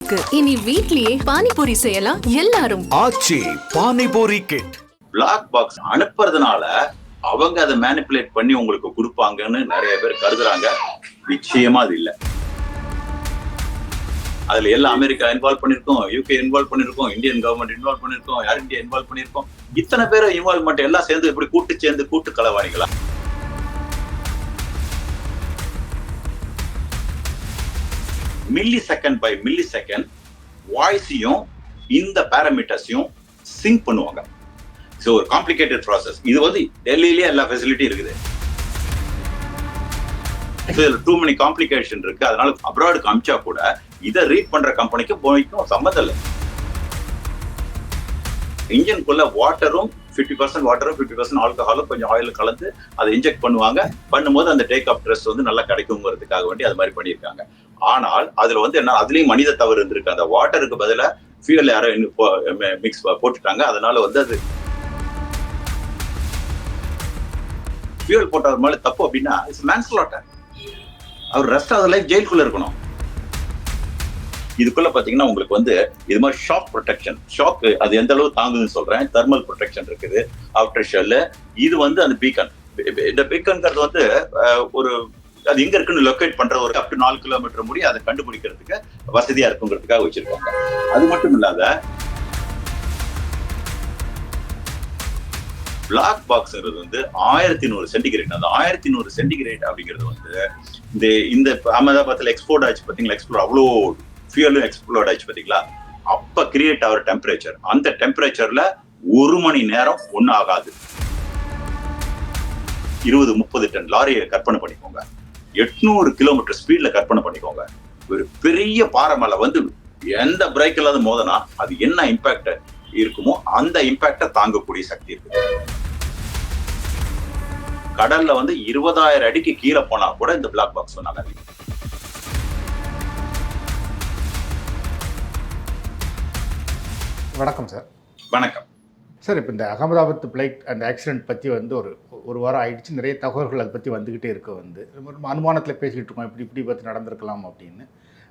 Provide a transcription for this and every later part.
இருக்கு. இனி வீட்லயே பானிபூரி செய்யலாம் எல்லாரும். Aachi panipuri kit black box அனுப்புறதுனால அவங்க அதை மேனிப்புலேட் பண்ணி உங்களுக்கு கொடுப்பாங்கன்னு நிறைய பேர் கருதுறாங்க. நிச்சயமா அது இல்ல. அதுல எல்லாம் அமெரிக்கா இன்வால்வ் பண்ணிருக்கோம் யூகே இன்வால்வ் பண்ணிருக்கோம் இந்தியன் கவர்மெண்ட் இன்வால்வ் பண்ணிருக்கோம் ஏர் இந்தியா இன்வால்வ் பண்ணிருக்கோம் இத்தனை பேர் இன்வால்வ்மெண்ட் எல்லாம் சேர்ந்து இப்படி கூட்டு சேர்ந்து கூட்டு களவாணிகளா? Millisecond by millisecond வாய்ஸையும் இந்த பேராமீட்டர்ஸையும் சிங்க் பண்ணுவாங்க. ஸோ ஒரு காம்ப்ளிகேட்டட் ப்ராசஸ் இது வந்து டெல்லியிலேயே எல்லா ஃபெசிலிட்டியும் இருக்குது. இதில் டூ மணி காம்ப்ளிகேஷன் இருக்கு. அதனால அப்ராடுக்கு அமிச்சா கூட இதை ரீட் பண்ற கம்பெனிக்கு போய்க்கும் சம்மந்தம் இல்லை. இன்ஜின்குள்ள வாட்டரும் ஃபிஃப்டி பர்சன்ட் வாட்டரும் ஃபிஃப்டி பர்சன்ட் ஆல்கஹாலும் கொஞ்சம் ஆயில் கலந்து அதை இன்ஜெக்ட் பண்ணுவாங்க. பண்ணும்போது அந்த டேக் ஆஃப் ட்ரெஸ் வந்து நல்லா கிடைக்குங்கிறதுக்காக வேண்டி அது மாதிரி பண்ணியிருக்காங்க. ஆனால் அதுல வந்து என்ன அதுலயும் மனித தவறு இருந்திருக்கு. அந்த வாட்டருக்கு பதிலாக ஃபியூல் யாரோ மிக்ஸ் போட்டுட்டாங்க. அதனால வந்து அது ஃபியூல் போட்டது மேலே தப்பு அப்படின்னா இட்ஸ் மேன்ஸ்லாட்டர் அவர் ரெஸ்ட் ஆஃப் லைஃப் ஜெயிலுக்குள்ள இருக்கணும். இதுக்குள்ள பாத்தீங்கன்னா உங்களுக்கு வந்து இது மாதிரி ஷாக் ப்ரொடெக்ஷன் ஷாக் அது எந்த அளவு தாங்குதுன்னு சொல்றேன். தெர்மல் ப்ரொடெக்ஷன் இருக்குது. அவுட்டர் ஷெல்லு இது வந்து அந்த பீக்கன் இந்த பீக்கன்ங்கிறது வந்து ஒரு அது எங்க இருக்குன்னு லொக்கேட் பண்ற ஒரு அப் டு நாலு கிலோமீட்டர் முடி அதை கண்டுபிடிக்கிறதுக்கு வசதியா இருக்குங்கிறதுக்காக வச்சிருக்காங்க. அது மட்டும் இல்லாத பிளாக் பாக்ஸ்ங்கிறது வந்து ஆயிரத்தி நூறு சென்டிகிரேட் அந்த ஆயிரத்தி நூறு சென்டிகிரேட் அப்படிங்கிறது வந்து இந்த இந்த அகமதாபாத்ல எக்ஸ்போர்ட் ஆச்சு பாத்தீங்களா? எக்ஸ்போர்ட் அவ்வளோ ஃபியூலும் எக்ஸ்ப்ளோர்ட் ஆச்சு பார்த்தீங்களா அப்போ கிரியேட் ஆகிற டெம்பரேச்சர் அந்த டெம்பரேச்சர்ல ஒரு மணி நேரம் ஒன்றும் ஆகாது. இருபது முப்பது டன் லாரியை கற்பனை பண்ணிக்கோங்க. எட்நூறு கிலோமீட்டர் ஸ்பீட்ல கற்பனை பண்ணிக்கோங்க. ஒரு பெரிய பாறை மேல வந்து எந்த பிரேக் இல்லாத மோதனா அது என்ன இம்பாக்ட் இருக்குமோ அந்த இம்பாக்டை தாங்கக்கூடிய சக்தி இருக்குது கடல்ல வந்து இருபதாயிரம் அடிக்கு கீழே போனா கூட இந்த பிளாக் பாக்ஸ் சொன்னாங்க. வணக்கம் சார் வணக்கம். சார் இப்போ இந்த அகமதாபாத் பிளைட் அந்த ஆக்சிடென்ட் பற்றி வந்து ஒரு ஒரு வாரம் ஆயிடுச்சு. நிறைய தகவல்கள் அதை பற்றி வந்துக்கிட்டே இருக்க வந்து. ரொம்ப அனுமானத்தில் பேசிக்கிட்டு இருக்கோம். இப்படி இப்படி பற்றி நடந்திருக்கலாம் அப்படின்னு.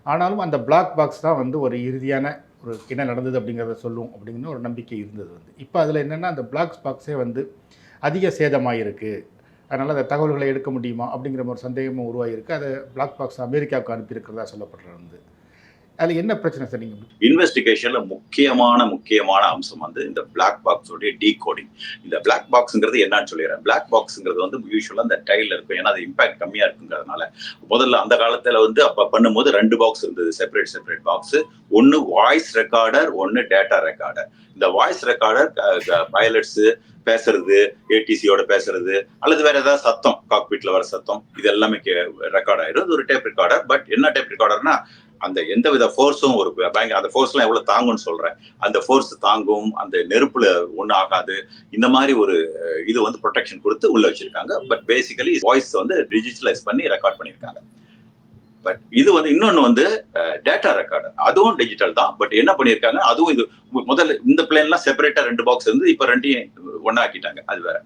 ஆனாலும் அந்த பிளாக் பாக்ஸ் தான் வந்து ஒரு இறுதியான ஒரு என்ன நடந்தது அப்படிங்கிறத சொல்லும் அப்படிங்கிற ஒரு நம்பிக்கை இருந்தது வந்து. இப்போ அதில் என்னென்னா அந்த பிளாக் பாக்ஸே வந்து அதிக சேதமாயிருக்கு. அதனால் அந்த தகவல்களை எடுக்க முடியுமா அப்படிங்கிற ஒரு சந்தேகமும் உருவாகிருக்கு அதை பிளாக் பாக்ஸ் அமெரிக்காவுக்கு அனுப்பியிருக்கிறதா சொல்லப்படுறது வந்து. அதில் என்ன பிரச்சனை சார் நீங்கள் இன்வெஸ்டிகேஷன்ல முக்கியமான முக்கியமான அம்சம் வந்து இந்த பிளாக் பாக்ஸோடைய டீ கோடிங் இந்த பிளாக் பாக்ஸ்ங்கிறது என்னன்னு சொல்லிடுறேன். பிளாக் பாக்ஸ்ங்கிறது வந்து யூஸ்வலா அந்த டைல்ல இருக்கும். ஏன்னா அது இம்பாக்ட் கம்மியா இருக்குங்கிறதுனால முதல்ல அந்த காலத்துல வந்து அப்ப பண்ணும்போது ரெண்டு பாக்ஸ் இருந்தது. செப்பரேட் செப்பரேட் பாக்ஸ் ஒன்னு வாய்ஸ் ரெக்கார்டர் ஒன்னு டேட்டா ரெக்கார்டர் இந்த வாய்ஸ் ரெக்கார்டர் பைலட்ஸ் பேசுறது ஏடிசியோட பேசுறது அல்லது வேற ஏதாவது சத்தம் காக்பீட்ல வர சத்தம் இது எல்லாமே ரெக்கார்ட் ஆயிடும் இது ஒரு டேப் ரெக்கார்டர் பட் என்ன டேப் ரெக்கார்டர்னா அந்த எந்த வித ஃபோர்ஸும் ஒரு பேங்க் அந்த ஃபோர்ஸ்லாம் எவ்வளவு தாங்கும்னு சொல்றேன். அந்த ஃபோர்ஸ் தாங்கும் அந்த நெருப்புல ஒன்றும் ஆகாது. இந்த மாதிரி ஒரு இது வந்து ப்ரொடெக்ஷன் கொடுத்து உள்ள வச்சிருக்காங்க. பட் பேசிக்கலி வாய்ஸ் வந்து டிஜிட்டலைஸ் பண்ணி ரெக்கார்ட் பண்ணியிருக்காங்க. பட் இது வந்து இன்னொன்னு வந்து டேட்டா ரெக்கார்டு அதுவும் டிஜிட்டல் தான். பட் என்ன பண்ணியிருக்காங்க? அதுவும் இது முதல்ல இந்த பிளேன்லாம் செப்பரேட்டா ரெண்டு பாக்ஸ் இருந்து இப்ப ரெண்டையும் ஒண்ணா ஆக்கிட்டாங்க அது வேற.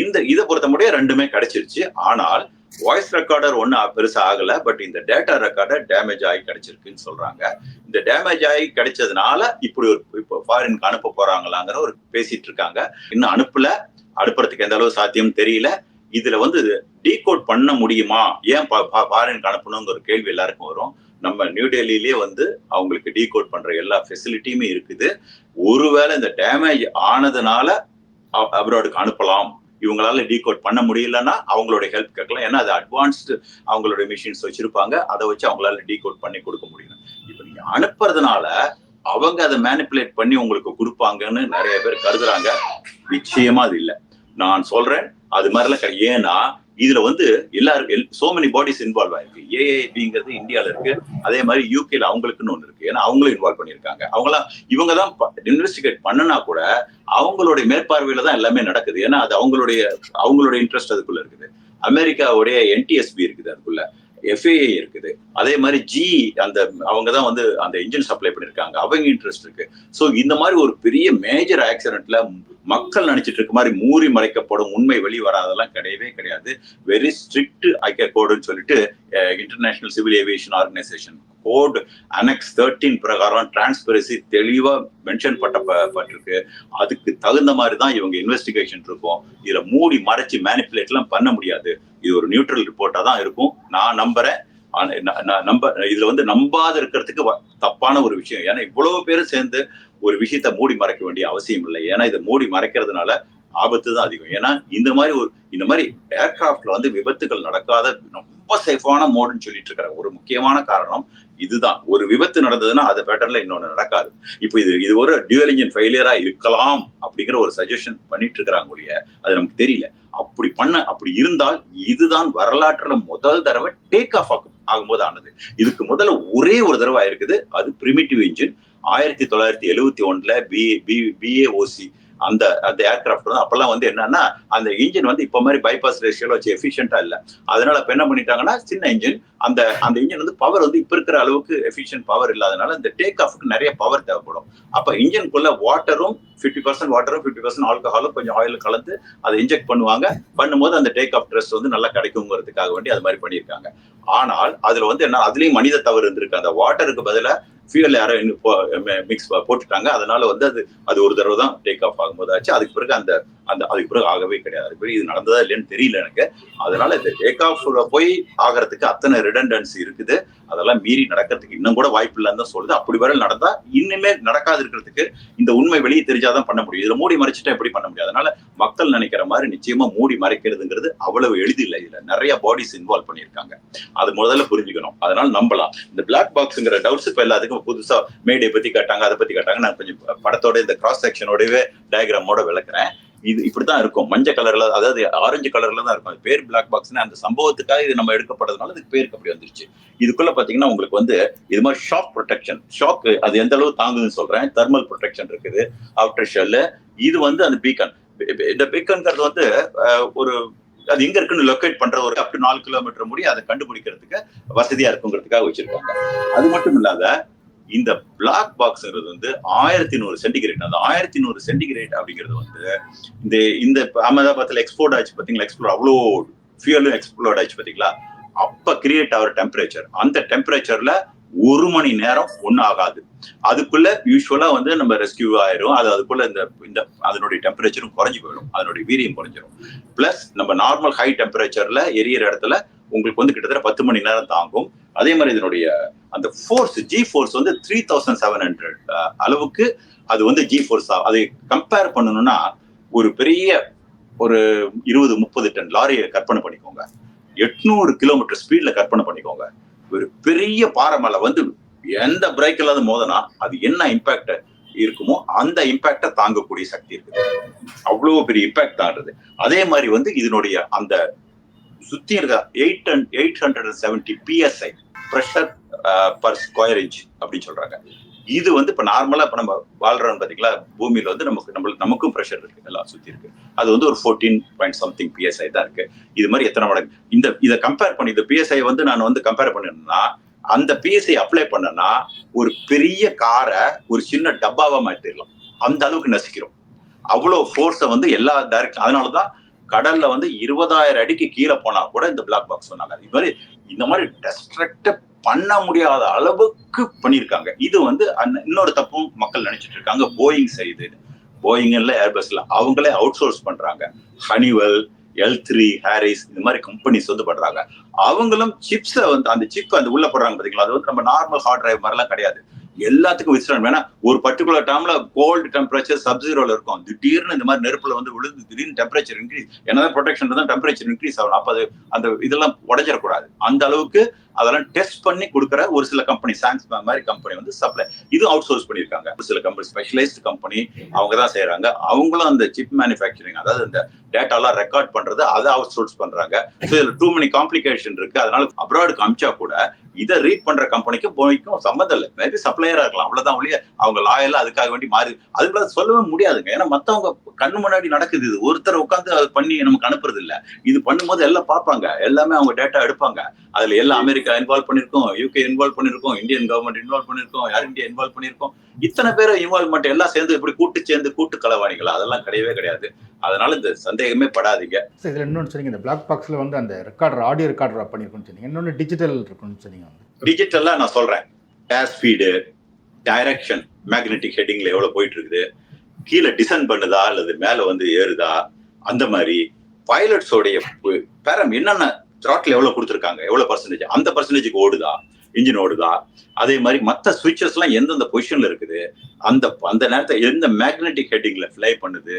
இந்த இதை பொறுத்த முடிய ரெண்டுமே கிடைச்சிருச்சு. ஆனால் வாய்ஸ் ரெக்கார்டர் ஒன்றும் பெருசாக ஆகலை பட் இந்த டேட்டா ரெக்கார்டர் டேமேஜ் ஆகி கிடைச்சிருக்குன்னு சொல்றாங்க. இந்த டேமேஜ் ஆகி கிடைச்சதுனால இப்படி ஒரு இப்போ ஃபாரினுக்கு அனுப்ப போறாங்களாங்கிற ஒரு பேசிட்டு இருக்காங்க. இன்னும் அனுப்பல. அனுப்புறதுக்கு எந்த அளவு சாத்தியம் தெரியல. இதுல வந்து டீகோட் பண்ண முடியுமா? ஏன் ஃபாரினுக்கு அனுப்பணுங்கிற ஒரு கேள்வி எல்லாருக்கும் வரும். நம்ம நியூ டெல்லியிலே வந்து அவங்களுக்கு டீகோட் பண்ற எல்லா ஃபெசிலிட்டியுமே இருக்குது. ஒருவேளை இந்த டேமேஜ் ஆனதுனால அப்ராடுக்கு அனுப்பலாம். இவங்களால டீகோட் பண்ண முடியலன்னா அவங்களோட ஹெல்ப் கேட்கலாம். ஏன்னா அது அட்வான்ஸ்டு அவங்களுடைய மிஷின்ஸ் வச்சிருப்பாங்க. அதை வச்சு அவங்களால டீகோட் பண்ணி கொடுக்க முடியும். இப்போ நீங்க அனுப்புறதுனால அவங்க அதை மேனிப்புலேட் பண்ணி உங்களுக்கு கொடுப்பாங்கன்னு நிறைய பேர் கருதுறாங்க. நிச்சயமா அது இல்லை. நான் சொல்றேன் அது மாதிரிலாம் கிடையாது. ஏன்னா இதுல வந்து எல்லாரும் சோ மெனி பாடிஸ் இன்வால்வ் ஆயிருக்கு. ஏஏபிங்கிறது இந்தியால இருக்கு. அதே மாதிரி யூகேல அவங்களுக்குன்னு ஒண்ணு இருக்கு. ஏன்னா அவங்களும் இன்வால்வ் பண்ணியிருக்காங்க. அவங்களாம் இவங்க தான் இன்வெஸ்டிகேட் பண்ணனா கூட அவங்களுடைய மேற்பார்வையில தான் எல்லாமே நடக்குது. ஏன்னா அது அவங்களுடைய அவங்களுடைய இன்ட்ரெஸ்ட் அதுக்குள்ள இருக்குது. அமெரிக்காவுடைய என்டிஎஸ்பி இருக்குது அதுக்குள்ள. எஃப்ஏஏ இருக்குது. அதே மாதிரி ஜி அந்த அவங்க தான் வந்து அந்த இன்ஜின் சப்ளை பண்ணியிருக்காங்க அவங்க இன்ட்ரெஸ்ட் இருக்கு. ஸோ இந்த மாதிரி ஒரு பெரிய மேஜர் ஆக்சிடென்ட்ல மக்கள் நினைச்சிட்டு இருக்க மாதிரி மூறி மறைக்கப்படும் உண்மை வெளி வராதெல்லாம் கிடையவே கிடையாது. வெரி ஸ்ட்ரிக்ட் ஐக்கிய கோடுன்னு சொல்லிட்டு international civil aviation organisation code annex thirteen பிரகாரம் டிரான்ஸ்பரன்சி தெளிவா மென்ஷன் பட்டப்பட்டிருக்கு பட்டிருக்கு அதுக்கு தகுந்த மாதிரி தான் இவங்க இன்வெஸ்டிகேஷன் இருக்கும். இதுல மூடி மறைச்சு மேனிப்புலேட்லாம் பண்ண முடியாது. இது ஒரு நியூட்ரல் ரிப்போர்ட்டா தான் இருக்கும். நான் நம்புறேன். நம்ப இதுல வந்து நம்பாத இருக்கிறதுக்கு வ- தப்பான ஒரு விஷயம். ஏன்னா இவ்வளவு பேரும் சேர்ந்து ஒரு விஷயத்த மூடி மறைக்க வேண்டிய அவசியம் இல்லை. ஏன்னா இதை மூடி மறைக்கிறதுனால ஆபத்து தான் அதிகம். ஏன்னா இந்த மாதிரி ஒரு இந்த மாதிரி ஏர்கிராஃப்ட்ல வந்து விபத்துகள் நடக்காத ரொம்ப சேஃபான மோடுன்னு சொல்லிட்டு இருக்கிற ஒரு முக்கியமான காரணம் இதுதான். ஒரு விபத்து நடந்ததுன்னா அது பேட்டர்ல இன்னொன்னு நடக்காது. இப்போ இது இது ஒரு டியூவல் இன்ஜின் ஃபெயிலியரா இருக்கலாம் அப்படிங்கிற ஒரு சஜஷன் பண்ணிட்டு இருக்கிறாங்க ஒழிய அது நமக்கு தெரியல. அப்படி பண்ண அப்படி இருந்தால் இதுதான் வரலாற்றுல முதல் தடவை டேக் ஆஃப் ஆகும் ஆகும்போது ஆனது. இதுக்கு முதல்ல ஒரே ஒரு தடவை ஆயிருக்குது. அது பிரிமிட்டிவ் இன்ஜின் ஆயிரத்தி தொள்ளாயிரத்தி எழுவத்தி ஒன்றுல பி பி பிஏஓசி அந்த அந்த ஏர்கிராஃப்ட் வந்து அப்பெல்லாம் வந்து என்னன்னா அந்த இன்ஜின் வந்து இப்ப மாதிரி பைபாஸ் ரேஷியோல வச்சு எஃபிஷியன்டா இல்ல. அதனால இப்ப என்ன பண்ணிட்டாங்கன்னா சின்ன இன்ஜின் அந்த அந்த இன்ஜின் வந்து பவர் வந்து இப்ப இருக்கிற அளவுக்கு எஃபிஷியன்ட் பவர் இல்லாதனால இந்த டேக் ஆஃப்க்கு நிறைய பவர் தேவைப்படும். அப்ப இன்ஜின்குள்ள வாட்டரும் ஃபிஃப்டி பர்சன்ட் வாட்டரும் ஃபிஃப்டி பர்சன்ட் ஆல்கஹாலும் கொஞ்சம் ஆயில் கலந்து அதை இன்ஜெக்ட் பண்ணுவாங்க. பண்ணும்போது அந்த டேக் ஆஃப் ட்ரெஸ் வந்து நல்லா கிடைக்குங்கிறதுக்காக வேண்டி அது மாதிரி பண்ணியிருக்காங்க. ஆனால் அதுல வந்து என்ன அதுலயும் மனித தவறு இருந்திருக்கு. அந்த வாட்டருக்கு பதிலாக ஃபியூல் யாரோ மிக்ஸ் போட்டுட்டாங்க. அதனால வந்து அது அது ஒரு தடவை தான் டேக் ஆஃப் ஆகும்போது ஆச்சு. அதுக்கு பிறகு அந்த அந்த அதுக்கு பிறகு ஆகவே கிடையாது. அதுக்கு பிறகு இது நடந்ததா இல்லைன்னு தெரியல எனக்கு. அதனால இந்த டேக் ஆஃப்ல போய் ஆகிறதுக்கு அத்தனை ரிடண்டன்சி இருக்குது. அதெல்லாம் மீறி நடக்கிறதுக்கு இன்னும் கூட வாய்ப்பு இல்லைன்னு தான் சொல்லுது. அப்படி வரை நடந்தா இன்னுமே நடக்காது இருக்கிறதுக்கு இந்த உண்மை வெளியே தெரிஞ்சாதான் பண்ண முடியும். இதுல மூடி மறைச்சிட்டா எப்படி பண்ண முடியும்? அதனால மக்கள் நினைக்கிற மாதிரி நிச்சயமா மூடி மறைக்கிறதுங்கிறது அவ்வளவு எளிதில்லை இதுல நிறைய பாடிஸ் இன்வால்வ் பண்ணியிருக்காங்க. அது முதல்ல புரிஞ்சுக்கணும். அதனால நம்பலாம். இந்த பிளாக் பாக்ஸ்ங்கிற டவுட்ஸ் இப்ப எல்லாத்துக்கும் புதுசா மேடையை பத்தி கேட்டாங்க அதை பத்தி கேட்டாங்க. நான் கொஞ்சம் படத்தோட இந்த கிராஸ் செக்ஷனோடவே டயக்ராமோட விளக்குறேன். இது இப்படிதான் இருக்கும். மஞ்சள் கலர்ல அதாவது ஆரஞ்சு கலர்ல தான் இருக்கும். அது பேர் பிளாக் பாக்ஸ்னா அந்த சம்பவத்துக்காக இது நம்ம எடுக்கப்பட்டதுனால இதுக்கு பேருக்கு அப்படி வந்துருச்சு. இதுக்குள்ள பாத்தீங்கன்னா உங்களுக்கு வந்து இது மாதிரி ஷாக் ப்ரொடெக்ஷன் ஷாக் அது எந்த அளவு தாங்குதுன்னு சொல்றேன். தெர்மல் ப்ரொடெக்ஷன் இருக்குது. அவுட்டர் ஷெல்லு இது வந்து அந்த பீக்கன் இந்த பீக்கன்ங்கிறது வந்து ஒரு அது எங்க இருக்குன்னு லொக்கேட் பண்ற ஒரு அப் டு நாலு கிலோமீட்டர் முடியும் அதை கண்டுபிடிக்கிறதுக்கு வசதியா இருக்குங்கிறதுக்காக வச்சிருக்காங்க. அது மட்டும் இல்லாத இந்த பிளாக் பாக்ஸ்ங்கிறது வந்து ஆயிரத்தி நூறு சென்டிகிரேட் அந்த ஆயிரத்தி நூறு சென்டிகிரேட் அப்படிங்கிறது வந்து இந்த இந்த இப்ப அகமதாபாத்ல எக்ஸ்போர்ட் ஆச்சு பாத்தீங்களா? எக்ஸ்ப்ளோர் அவ்வளோ ஃபியூலும் எக்ஸ்ப்ளோர்ட் ஆச்சு பாத்தீங்களா? அப்ப கிரியேட் ஆகிற டெம்பரேச்சர் அந்த டெம்பரேச்சர்ல ஒரு மணி நேரம் ஒன்றும் ஆகாது. அதுக்குள்ள யூஸ்வலா வந்து நம்ம ரெஸ்கியூ ஆயிரும். அது அதுக்குள்ள இந்த இந்த அதனுடைய டெம்பரேச்சரும் குறைஞ்சு போயிடும். அதனுடைய வீரியம் குறைஞ்சிரும். பிளஸ் நம்ம நார்மல் ஹை டெம்பரேச்சர்ல எரியற இடத்துல உங்களுக்கு வந்து கிட்டத்தட்ட பத்து மணி நேரம் தாங்கும். அதே மாதிரி இதனுடைய அந்த ஃபோர்ஸ் ஜி ஃபோர்ஸ் வந்து த்ரீ தௌசண்ட் செவன் ஹண்ட்ரட் அளவுக்கு அது வந்து ஜி ஃபோர்ஸ் அதை கம்பேர் பண்ணணும்னா ஒரு பெரிய ஒரு இருபது முப்பது டன் லாரியை கற்பனை பண்ணிக்கோங்க. எட்நூறு கிலோமீட்டர் ஸ்பீட்ல கற்பனை பண்ணிக்கோங்க. ஒரு பெரிய பாறை மேல வந்து எந்த பிரேக் இல்லாத மோதனா அது என்ன இம்பாக்ட் இருக்குமோ அந்த இம்பாக்டை தாங்கக்கூடிய சக்தி இருக்குது. அவ்வளவு பெரிய இம்பாக்ட் தான்றது அதே மாதிரி வந்து இதனுடைய அந்த சுத்தி இருக்க eight eight hundred and seventy PSI pressure per square inch அப்படின்னு சொல்றாங்க. இது வந்து இப்ப நார்மலா இப்ப நம்ம வாழ்றோம் பாத்தீங்களா? பூமியில வந்து நமக்கு நம்மளுக்கு நமக்கும் ப்ரெஷர் இருக்கு. எல்லாம் சுத்தி இருக்கு. அது வந்து ஒரு ஃபோர்டீன் பாயிண்ட் சம்திங் பிஎஸ்ஐ தான் இருக்கு. இது மாதிரி எத்தனை மடங்கு இந்த இதை கம்பேர் பண்ணி இந்த பிஎஸ்ஐ வந்து நான் வந்து கம்பேர் பண்ணேன்னா அந்த பிஎஸ்சி அப்ளை பண்ணனா ஒரு பெரிய காரை ஒரு சின்ன டப்பாவா மாற்றிடலாம் அந்த அளவுக்கு நசிக்கிறோம். அவ்வளோ ஃபோர்ஸை வந்து எல்லா டைரக்ஷன் அதனாலதான் கடல்ல வந்து இருபதாயிரம் அடிக்கு கீழே போனா கூட இந்த பிளாக் பாக்ஸ் சொன்னாங்க. இது மாதிரி இந்த மாதிரி டெஸ்ட்ரக்ட பண்ண முடியாத அளவுக்கு பண்ணியிருக்காங்க. இது வந்து இன்னொரு தப்பும் மக்கள் நினைச்சிட்டு இருக்காங்க. போயிங் செய்து போயிங்ல ஏர்பஸ்ல அவங்களே அவுட் சோர்ஸ் பண்றாங்க. ஹனிவெல் எல் த்ரீ ஹாரிஸ் இந்த மாதிரி கம்பெனிஸ் வந்து பண்றாங்க. அவங்களும் சிப்ஸை வந்து அந்த சிப் அந்த உள்ள போடுறாங்க பாத்தீங்களா? அது வந்து நம்ம நார்மல் ஹார்ட் டிரைவ் மாதிரிலாம் கிடையாது. எல்லாத்துக்கும் விசிறன் வேணா ஒரு பர்டிகுலர் டைம்ல கோல்டு டெம்பரேச்சர் சப்ஜீரோல இருக்கும். திடீர்னு இந்த மாதிரி நெருப்புல வந்து விழுந்து திடீர்னு டெம்பரேச்சர் இன்க்ரீஸ் என்னதான் ப்ரொடெக்ஷன் தான் டெம்பரேச்சர் இன்க்ரீஸ் ஆகணும் அப்ப அது அந்த இதெல்லாம் உடஞ்சிடக்கூடாது. அந்த அளவுக்கு அதெல்லாம் டெஸ்ட் பண்ணி கொடுக்குற ஒரு சில கம்பெனி சாங்ஸ் மாதிரி கம்பெனி வந்து சப்ளை இது அவுட் சோர்ஸ் பண்ணியிருக்காங்க. ஒரு சில கம்பெனி ஸ்பெஷலைஸ்ட் கம்பெனி அவங்க தான் செய்யறாங்க. அவங்களும் அந்த சிப் மேனுஃபேக்சரிங் அதாவது இந்த டேட்டாலாம் ரெக்கார்ட் பண்றது அதை அவுட் சோர்ஸ் பண்றாங்க. ஸோ இதுல டூ மெனி காம்ப்ளிகேஷன் இருக்கு. அதனால அப்ராடுக்கு அமிச்சா கூட இதை ரீட் பண்ற கம்பெனிக்கு போய்க்கும் சம்மந்தம் இல்லை. மேபி சப்ளையரா இருக்கலாம். அவ்வளவுதான் ஒழிய அவங்க லாயெல்லாம் அதுக்காக வேண்டி மாறி அதுக்குள்ள சொல்லவே முடியாதுங்க. ஏன்னா மத்தவங்க கண்ணு முன்னாடி நடக்குது இது. ஒருத்தர் உட்காந்து பண்ணி நமக்கு அனுப்புறது இல்ல. இது பண்ணும்போது எல்லாம் பார்ப்பாங்க. எல்லாமே அவங்க டேட்டா எடுப்பாங்க. அதுல எல்லா அமெரிக்கா அமெரிக்கா இன்வால்வ் பண்ணிருக்கோம் யூகே இன்வால்வ் பண்ணிருக்கோம் இந்தியன் கவர்மெண்ட் இன்வால்வ் பண்ணிருக்கோம் ஏர் இந்தியா இன்வால்வ் பண்ணிருக்கோம்? இத்தனை பேர் இன்வால்வ்மெண்ட் எல்லாம் சேர்ந்து இப்படி கூட்டு சேர்ந்து கூட்டு களவாணிகளா அதெல்லாம் கிடையவே கிடையாது. அதனால இந்த சந்தேகமே படாதீங்க. சார் இதில் இன்னொன்று சொன்னீங்க இந்த பிளாக் பாக்ஸில் வந்து அந்த ரெக்கார்டர் ஆடியோ ரெக்கார்டர் பண்ணியிருக்குன்னு சொன்னீங்க. இன்னொன்று டிஜிட்டல் இருக்குன்னு சொன்னீங்க வந்து. டிஜிட்டலா நான் சொல்றேன். டேஷ் ஸ்பீடு டைரக்ஷன் மேக்னெட்டிக் ஹெட்டிங்ல எவ்வளவு போயிட்டு இருக்குது? கீழே டிசைன் பண்ணுதா அல்லது மேல வந்து ஏறுதா? அந்த மாதிரி பைலட்ஸோடைய பேரம் என்னென்ன த்ராட்டில் எவ்வளவு கொடுத்துருக்காங்க? எவ்வளவு பர்சன்டேஜ் அந்த பர்சன்டேஜுக்கு ஓடுதா? இன்ஜின் ஓடுதா? அதே மாதிரி மற்ற சுவிட்சஸ் எல்லாம் எந்தெந்த பொசிஷன்ல இருக்குது? அந்த அந்த நேரத்தை எந்த மேக்னெட்டிக் ஹெட்டிங்ல ஃபிளை பண்ணுது?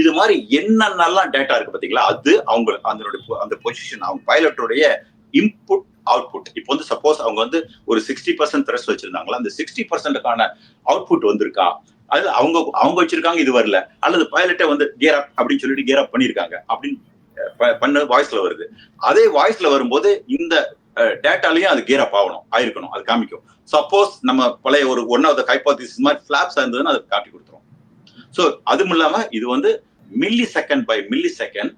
இது மாதிரி என்னென்னலாம் டேட்டா இருக்கு பாத்தீங்களா அது அவங்க அதனுடைய அந்த பொசிஷன் அவங்க பைலட்டுடைய இன்புட் அவுட்புட் இப்போ வந்து சப்போஸ் அவங்க வந்து ஒரு சிக்ஸ்டி பர்சன்ட் த்ரெஸ் வச்சிருந்தாங்களா? அந்த சிக்ஸ்டி பர்சன்ட்டுக்கான அவுட்புட் வந்திருக்கா? அது அவங்க அவங்க வச்சிருக்காங்க இது வரல. அல்லது பைலட்டை வந்து கியர் அப் அப்படின்னு சொல்லிட்டு கியர் அப் பண்ணியிருக்காங்க அப்படின்னு பண்ண வாய்ஸ்ல வருது. அதே வாய்ஸ்ல வரும்போது இந்த டேட்டாலையும் அது கியர் அப் ஆகணும் ஆயிருக்கணும் அது காமிக்கும். சப்போஸ் நம்ம பழைய ஒரு ஒன் ஆஃப் த ஹைப்போதிசிஸ் மாதிரி ஃபிளாப்ஸ் இருந்ததுன்னு அது காட்டி கொடுத்துரும். ஸோ அதுவும் இல்லாம இது வந்து millisecond by millisecond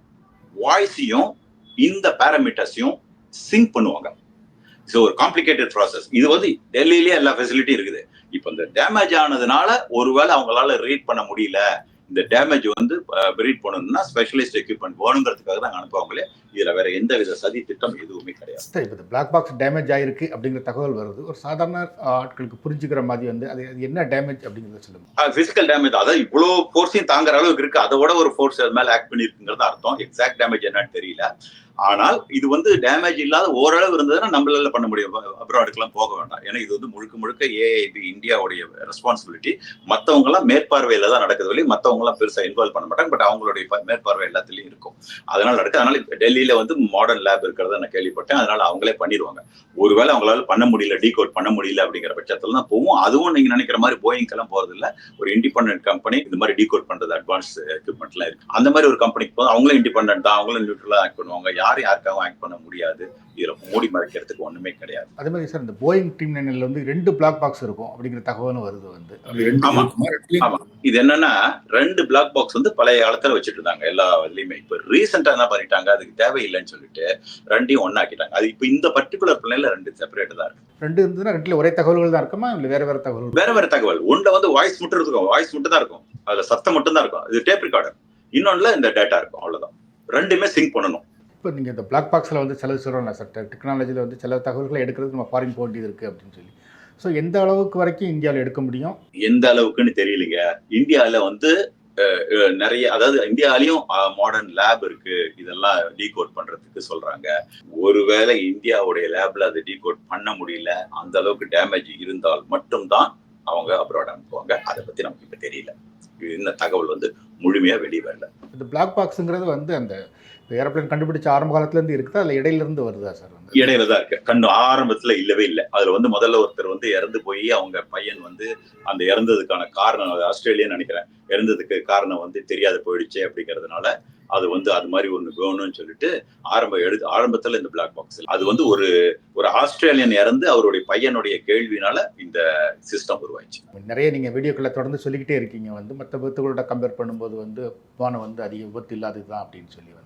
வாய்ஸையும் இந்த பேராமீட்டர்ஸையும் சிங்க் பண்ணுவாங்க. ஸோ ஒரு காம்ப்ளிகேட்டட் ப்ராசஸ் இது வந்து டெல்லியிலேயே எல்லா ஃபெசிலிட்டியும் இருக்குது. இப்போ இந்த டேமேஜ் ஆனதுனால ஒருவேளை அவங்களால ரீட் பண்ண முடியல இந்த டேமேஜ் வந்து பிரீட் பண்ணணும்னா ஸ்பெஷலிஸ்ட் எக்யூப்மெண்ட் வேணுங்கிறதுக்காக தான் அனுப்புவாங்களே இதுல வேற எந்த வித சதி திட்டம் எதுவுமே கிடையாது. சார் இப்போ பிளாக் பாக்ஸ் டேமேஜ் ஆயிருக்கு அப்படிங்கிற தகவல் வருது. ஒரு சாதாரண ஆட்களுக்கு புரிஞ்சுக்கிற மாதிரி வந்து அது என்ன டேமேஜ் அப்படிங்கிறத சொல்லுங்க. பிசிக்கல் டேமேஜ் அதாவது இவ்வளவு ஃபோர்ஸையும் தாங்குற அளவுக்கு இருக்கு. அதோட ஒரு ஃபோர்ஸ் அது மேல ஆக்ட் பண்ணிருக்குங்கிறது அர்த்தம். எக்ஸாக்ட் டேமேஜ் என்னன்னு தெரியல. ஆனால் இது வந்து டேமேஜ் இல்லாத ஓரளவு இருந்ததுன்னா நம்மளால பண்ண முடியும். அப்ராடுக்கெல்லாம் போக வேண்டாம். ஏன்னா இது வந்து முழுக்க முழுக்க ஏஐபி இந்தியாவுடைய ரெஸ்பான்சிபிலிட்டி மத்தவங்க எல்லாம் மேற்பார்வையில தான் நடக்குது வழி மத்தவங்க எல்லாம் பெருசா இன்வால்வ் பண்ண மாட்டாங்க. பட் அவங்களுடைய மேற்பார்வை எல்லாத்துலயும் இருக்கும். அதனால நடக்குது. அதனால இப்ப டெல்லியில வந்து மாடர்ன் லேப் இருக்கிறத நான் கேள்விப்பட்டேன். அதனால அவங்களே பண்ணிடுவாங்க ஒருவேளை அவங்களால பண்ண முடியல டீகோட் பண்ண முடியல அப்படிங்கிற பட்சத்துல தான் போகும் அதுவும் நீங்க நினைக்கிற மாதிரி போயிங்கெல்லாம் போறது இல்ல ஒரு இண்டிபெண்டன்ட் கம்பெனி இந்த மாதிரி டீகோட் பண்றது அட்வான்ஸ் எக்யூப்மெண்ட்லாம் இருக்கு. அந்த மாதிரி ஒரு கம்பெனிக்கு போது அவங்களும் இண்டிபெண்டன்ட் தான் அவங்களும் நியூட்ரலா ஆக்ட் பண்ணுவாங்க. யாரும் யாருக்காகவும் ஆக்ட் பண்ண முடியாது. இதுல மூடி மறைக்கிறதுக்கு ஒண்ணுமே கிடையாது. அதே மாதிரி சார் இந்த போயிங் டீம் நைனில் வந்து ரெண்டு பிளாக் பாக்ஸ் இருக்கும் அப்படிங்கிற தகவலும் வருது வந்து. ஆமா. இது என்னன்னா ரெண்டு பிளாக் பாக்ஸ் வந்து பழைய காலத்துல வச்சுட்டு இருந்தாங்க. எல்லா இதுலயுமே. இப்ப ரீசெண்டா என்ன பண்ணிட்டாங்க? அதுக்கு தேவையில்லைன்னு சொல்லிட்டு ரெண்டையும் ஒண்ணாக்கிட்டாங்க. அது இப்ப இந்த பர்டிகுலர் பிள்ளைல ரெண்டு செப்பரேட் தான் இருக்கு. ரெண்டு இருந்ததுன்னா ரெண்டுல ஒரே தகவல்கள் தான் இருக்குமா? இல்லை வேற வேற தகவல்கள்? வேற வேற தகவல். ஒண்ணுல வந்து வாய்ஸ் மட்டும் இருக்கும். வாய்ஸ் மட்டும் தான் இருக்கும். அதுல சத்தம் மட்டும் தான் இருக்கும். இது டேப் ரெக்கார்டர் இன்னொன்னுல இந்த டேட்டா இருக்கும். அவ்வளவுதான். ரெண்டுமே சிங்க் பண்ணணும். இப்போ நீங்கள் இந்த பிளாக் பாக்ஸில் வந்து சிலது சொல்கிறோம்ல சார் டெக்னாலஜியில் வந்து சில தகவல்களை எடுக்கிறதுக்கு நம்ம ஃபாரின் போக வேண்டியது இருக்குது அப்படின்னு சொல்லி. ஸோ எந்த அளவுக்கு வரைக்கும் இந்தியாவில் எடுக்க முடியும்? எந்த அளவுக்குன்னு தெரியலைங்க. இந்தியால வந்து நிறைய அதாவது இந்தியாலையும் மாடர்ன் லேப் இருக்கு. இதெல்லாம் டீகோட் பண்றதுக்கு சொல்றாங்க. ஒருவேளை இந்தியாவுடைய லேப்ல அதை டீகோட் பண்ண முடியல அந்த அளவுக்கு டேமேஜ் இருந்தால் மட்டும்தான் அவங்க அப்ராட் அனுப்புவாங்க. அதை பத்தி நமக்கு இப்ப தெரியல. இந்த தகவல் வந்து முழுமையா வெளியே வரல இந்த பிளாக் பாக்ஸ்ங்கிறது வந்து அந்த ஏரோப்ளேன் கண்டுபிடிச்ச ஆரம்ப காலத்துலேருந்து இருக்குதா? இல்லை இடையிலேருந்து வருதா சார் இடையில தான் இருக்கு. கண்ணு ஆரம்பத்துல இல்லவே இல்லை. அதுல வந்து முதல்ல ஒருத்தர் வந்து இறந்து போய் அவங்க பையன் வந்து அந்த இறந்ததுக்கான காரணம் அது ஆஸ்திரேலியா நினைக்கிறேன். இறந்ததுக்கு காரணம் வந்து தெரியாத போயிடுச்சு அப்படிங்கறதுனால அது வந்து அது மாதிரி ஒண்ணு வேணும்னு சொல்லிட்டு ஆரம்ப எழுது ஆரம்பத்துல இந்த பிளாக் பாக்ஸ் அது வந்து ஒரு ஒரு ஆஸ்திரேலியன் இறந்து அவருடைய பையனுடைய கேள்வினால இந்த சிஸ்டம் உருவாச்சு நிறைய நீங்கள் வீடியோக்களை தொடர்ந்து சொல்லிக்கிட்டே இருக்கீங்க வந்து. மற்ற விபத்துகளோட கம்பேர் பண்ணும்போது வந்து வானம் வந்து அதிக விபத்து இல்லாதது தான் அப்படின்னு சொல்லி இப்போ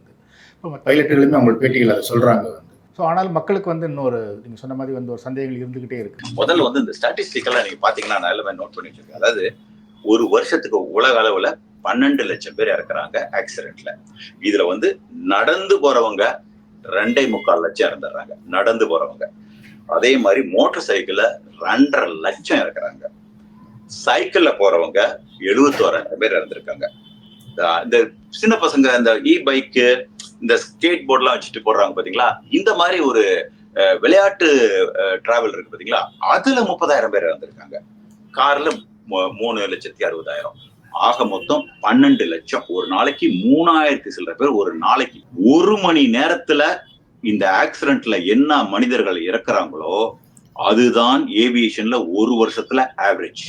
பைலட்டுகளுமே அவங்களோட பேட்டிகள் அதை சொல்கிறாங்க வந்து. ஸோ ஆனால் மக்களுக்கு வந்து இன்னொரு நீங்கள் சொன்ன மாதிரி வந்து ஒரு சந்தேகங்கள் இருந்துக்கிட்டே இருக்கு. முதல்ல வந்து இந்த ஸ்டாட்டிஸ்டிக்கெல்லாம் நீங்க பாத்தீங்கன்னா நான் எல்லாமே நோட் பண்ணி வச்சிருக்கேன் அதாவது ஒரு வருஷத்துக்கு உலக அளவுல பன்னெண்டு லட்சம் பேர் இறக்குறாங்க ஆக்சிடென்ட்ல இதுல வந்து நடந்து போறவங்க ரெண்டே முக்கால் லட்சம் இறந்துடுறாங்க. நடந்து போறவங்க. அதே மாதிரி மோட்டார் சைக்கிள்ல ரெண்டரை லட்சம் இறக்குறாங்க. சைக்கிள்ல போறவங்க எழுபத்தோராயிரம் பேர் இறந்துருக்காங்க. இந்த சின்ன பசங்க இந்த இ பைக்கு இந்த ஸ்கேட் போர்ட்லாம் வச்சுட்டு போடுறாங்க பாத்தீங்களா? இந்த மாதிரி ஒரு விளையாட்டு டிராவல் இருக்கு பாத்தீங்களா? அதுல முப்பதாயிரம் பேர் இறந்திருக்காங்க. கார்ல மூணு லட்சத்தி அறுபதாயிரம். ஆக மொத்தம் பன்னெண்டு லட்சம். ஒரு நாளைக்கு மூணாயிரத்தி சில்லற பேர் ஒரு நாளைக்கு. ஒரு மணி நேரத்துல இந்த ஆக்சிடென்ட்ல என்ன மனிதர்கள் இறக்குறாங்களோ அதுதான் ஏவியேஷன்ல ஒரு வருஷத்துல ஆவரேஜ்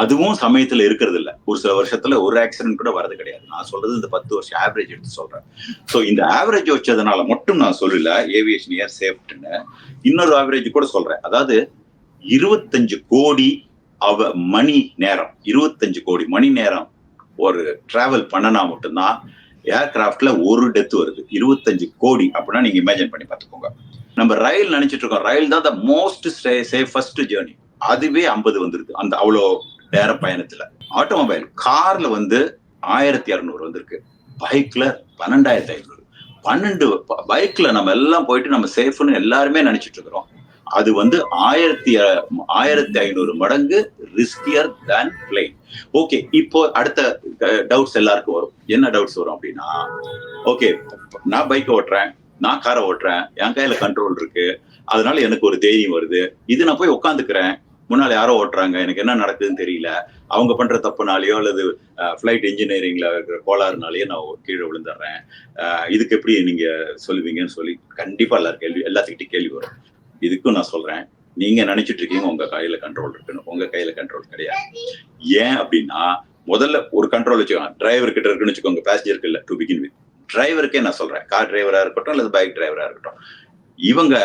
அதுவும் சமயத்துல இருக்கிறது இல்ல ஒரு சில வருஷத்துல ஒரு ஆக்சிடென்ட் கூட வரது கிடையாது. நான் சொல்றது இந்த பத்து வருஷம் ஆவரேஜ் எடுத்து சொல்றேன். சோ இந்த ஆவரேஜ் வச்சதுனால மட்டும் நான் சொல்லல ஏவியேஷன் ஏர் சேஃப்ட்னு இன்னொரு ஆவரேஜ் கூட சொல்றேன். அதாவது இருபத்தஞ்சு கோடி அவ மணி நேரம் இருபத்தஞ்சு கோடி மணி நேரம் ஒரு டிராவல் பண்ணனா மட்டும்தான் ஏர்கிராஃப்ட்ல ஒரு டெத் வருது. இருபத்தஞ்சு கோடி அப்படின்னா நீங்க இமேஜின் பண்ணி பார்த்துக்கோங்க. நம்ம ரயில் நினைச்சிட்டு இருக்கோம். ரயில் தான் த மோஸ்ட் சேஃபஸ்ட் ஜேர்னி அதுவே ஐம்பது வந்துருது. அந்த அவ்வளோ பேர பயணத்துல. ஆட்டோமொபைல் கார்ல வந்து ஆயிரத்தி இரநூறு வந்திருக்கு. பைக்ல பன்னெண்டாயிரத்தி ஐநூறு. பன்னெண்டு பைக்ல நம்ம எல்லாம் போயிட்டு நம்ம சேஃப்னு எல்லாருமே நினைச்சிட்டு இருக்கிறோம். அது வந்து ஆயிரத்தி ஆயிரத்தி ஐநூறு மடங்கு ரிஸ்கியர் தேன் பிளைன் ஓகே இப்போ அடுத்த டவுட்ஸ் எல்லாருக்கும் வரும். என்ன டவுட்ஸ் வரும் அப்படின்னா ஓகே நான் பைக் ஓட்டுறேன் நான் காரை ஓட்டுறேன் என் கையில கண்ட்ரோல் இருக்கு அதனால எனக்கு ஒரு தைரியம் வருது. இது நான் போய் உட்காந்துக்கிறேன் முன்னால யாரோ ஓட்டுறாங்க எனக்கு என்ன நடக்குதுன்னு தெரியல. அவங்க பண்ற தப்புனாலேயோ அல்லது ஃபிளைட் இன்ஜினியரிங்ல இருக்கிற கோளாறுனாலேயோ நான் கீழே விழுந்துடுறேன். இதுக்கு எப்படி நீங்க சொல்லுவீங்கன்னு சொல்லி கண்டிப்பா எல்லாரும் கேள்வி எல்லாத்துக்கிட்டையும் கேள்வி வரும். இதுக்கும் நான் சொல்றேன். நீங்க நினைச்சிட்டு இருக்கீங்க உங்க கையில கண்ட்ரோல் இருக்குன்னு. உங்க கையில கண்ட்ரோல் கிடையாது. ஏன் அப்படின்னா முதல்ல ஒரு கண்ட்ரோல் வச்சுக்கோங்க. டிரைவர் கிட்ட இருக்குன்னு வச்சுக்கோங்க பேசஞ்சருக்கு இல்லை டு பிகின் வித் டிரைவருக்கே நான் சொல்றேன். கார் டிரைவரா இருக்கட்டும் அல்லது பைக் டிரைவரா இருக்கட்டும். இவங்க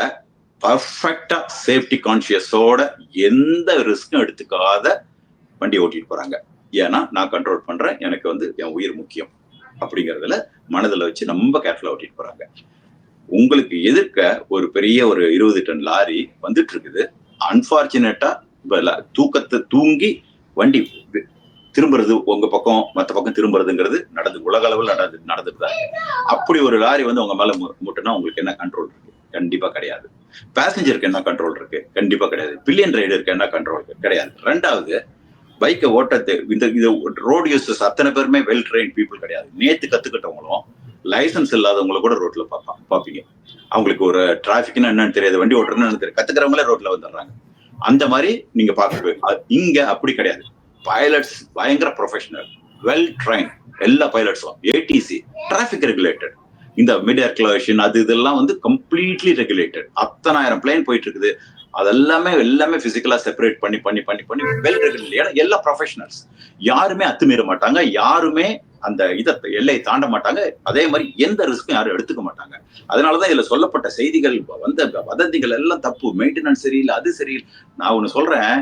பர்ஃபெக்டா சேஃப்டி கான்சியஸோட எந்த ரிஸ்க்கும் எடுத்துக்காத வண்டி ஓட்டிட்டு போறாங்க. ஏன்னா நான் கண்ட்ரோல் பண்றேன். எனக்கு வந்து என் உயிர் முக்கியம். அப்படிங்கறதுல மனதில் வச்சு ரொம்ப கேர்ஃபுல்லா ஓட்டிட்டு போறாங்க. உங்களுக்கு எதிர்க்க ஒரு பெரிய ஒரு இருபது டன் லாரி வந்துட்டு இருக்குது அன்பார்ச்சுனேட்டா தூக்கத்தை தூங்கி வண்டி திரும்புறது உங்க பக்கம் மற்ற பக்கம் திரும்புறதுங்கிறது நடந்து உலக அளவில் நடந்து நடந்துட்டு தான் அப்படி ஒரு லாரி வந்து உங்க மேல முட்டுனா உங்களுக்கு என்ன கண்ட்ரோல் இருக்கு? கண்டிப்பா கிடையாது. பேசஞ்சருக்கு என்ன கண்ட்ரோல் இருக்கு? கண்டிப்பா கிடையாது. பில்லியன் ரைடருக்கு என்ன கண்ட்ரோல் இருக்கு? கிடையாது. ரெண்டாவது பைக்கை ஓட்டத்து இந்த இது ரோடு யூசர்ஸ் அத்தனை பேருமே வெல் ட்ரெயின் பீப்புள் கிடையாது. நேத்து கத்துக்கிட்டவங்களும் லைசன்ஸ் இல்லாதவங்கள கூட ரோட்ல பாப்பா பாப்பீங்க. அவங்களுக்கு ஒரு டிராபிக்னா என்னன்னு தெரியாது. வண்டி ஓட்டுறதுன்னு தெரியாது. கத்துக்கிறவங்களே ரோட்ல வந்துடுறாங்க. அந்த மாதிரி நீங்க பார்க்க இங்க அப்படி கிடையாது. பைலட்ஸ் பயங்கர ப்ரொஃபஷனல் வெல் ட்ரைன் எல்லா பைலட்ஸும் ஏடிசி டிராபிக் ரெகுலேட்டட் இந்த மிட் ஏர்குலேஷன் அது இதெல்லாம் வந்து கம்ப்ளீட்லி ரெகுலேட்டட் அத்தனாயிரம் பிளேன் போயிட்டு இருக்குது அதெல்லாமே எல்லாமே பிசிக்கலா செப்பரேட் பண்ணி பண்ணி பண்ணி பண்ணி வெல் ரெகுலேட் ஏன்னா எல்லா ப்ரொஃபஷனல்ஸ் யாருமே அத்துமீற மாட்டாங்க. யாருமே அந்த இதை எல்லையை தாண்ட மாட்டாங்க. அதே மாதிரி எந்த ரிஸ்க்கும் யாரும் எடுத்துக்க மாட்டாங்க. அதனாலதான் இதுல சொல்லப்பட்ட செய்திகள் வந்த வதந்திகள் எல்லாம் தப்பு. மெயின்டெனன்ஸ் சரியில்லை அது சரியில்லை. நான் ஒன்னு சொல்றேன்.